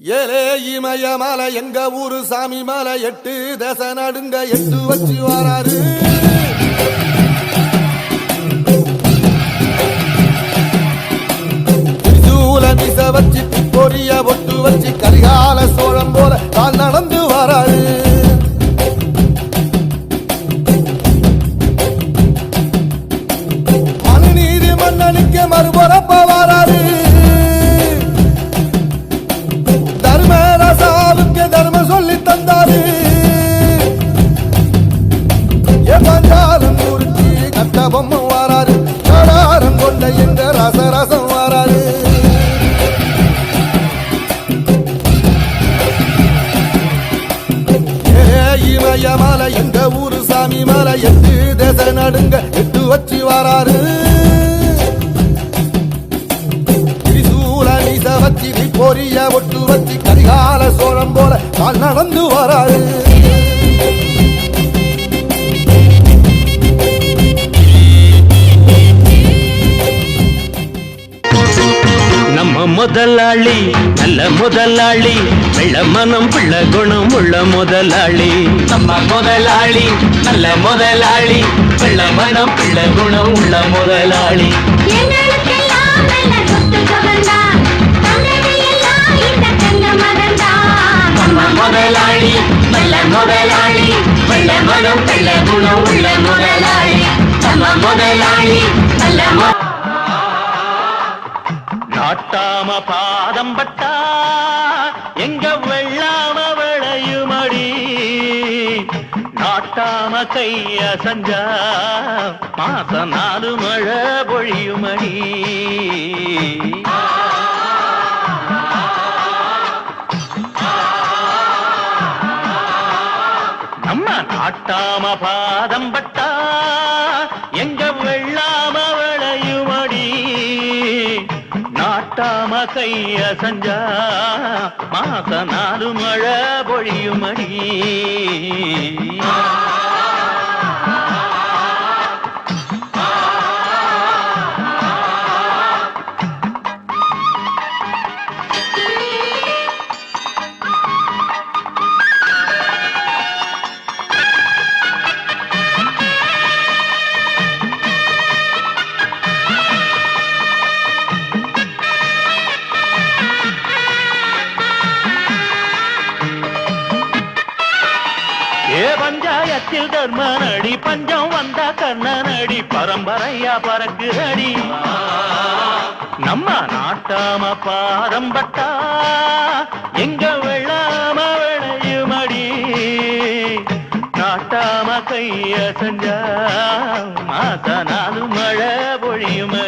ஏலே இமய மலை எங்க ஊரு சாமி மலை எட்டு தச நடுங்க எட்டு வச்சு வராரு. வச்சு பொம்மம் பொம்மை வாராரு கடாரம் கொண்ட இந்த ரசரசம் வாராரு இமய மலை எங்க ஊரு சாமி மலை எட்டு தேச நடுங்க எட்டு வச்சு வாராரு திரிசூல பொரிய ஒட்டு வச்சு கரிகால சோழம் போல கால் நடந்து வராரு முதலாளி நல்ல முதலாளி வெள்ள மனம் பிள்ள குணம் உள்ள முதலாளி. நம்ம முதலாளி நல்ல முதலாளி வெள்ள மனம் பிள்ள குணம் உள்ள முதலாளி. முதலாளி நல்ல முதலாளி வெள்ள மனம் பிள்ள குணம் உள்ள முதலாளி. நம்ம முதலாளி நல்ல மு- பாதம் பட்டா எங்க வெள்ளாம விளையுமடி? நாட்டாம கைய சஞ்சா மாச நாலு மழை பொழியுமடி? நம்ம நாட்டாம பாதம் பட்டா எங்க வெள்ளாம விளையுமடி? நாட்டாம கைய சஞ்சா மாச நாலு மழை பொழியுமடி. ஏ பஞ்சாயத்தில் தர்மனடி பஞ்சம் வந்தா கண்ணனடி பரம்பரையா பறக்குதடி நம்ம நாட்டாம பாரம்பட்டா எங்க வெள்ளாம விளையுமடி. நாட்டாம கைய செஞ்சா மாச நாலு மழை பொழியுமடி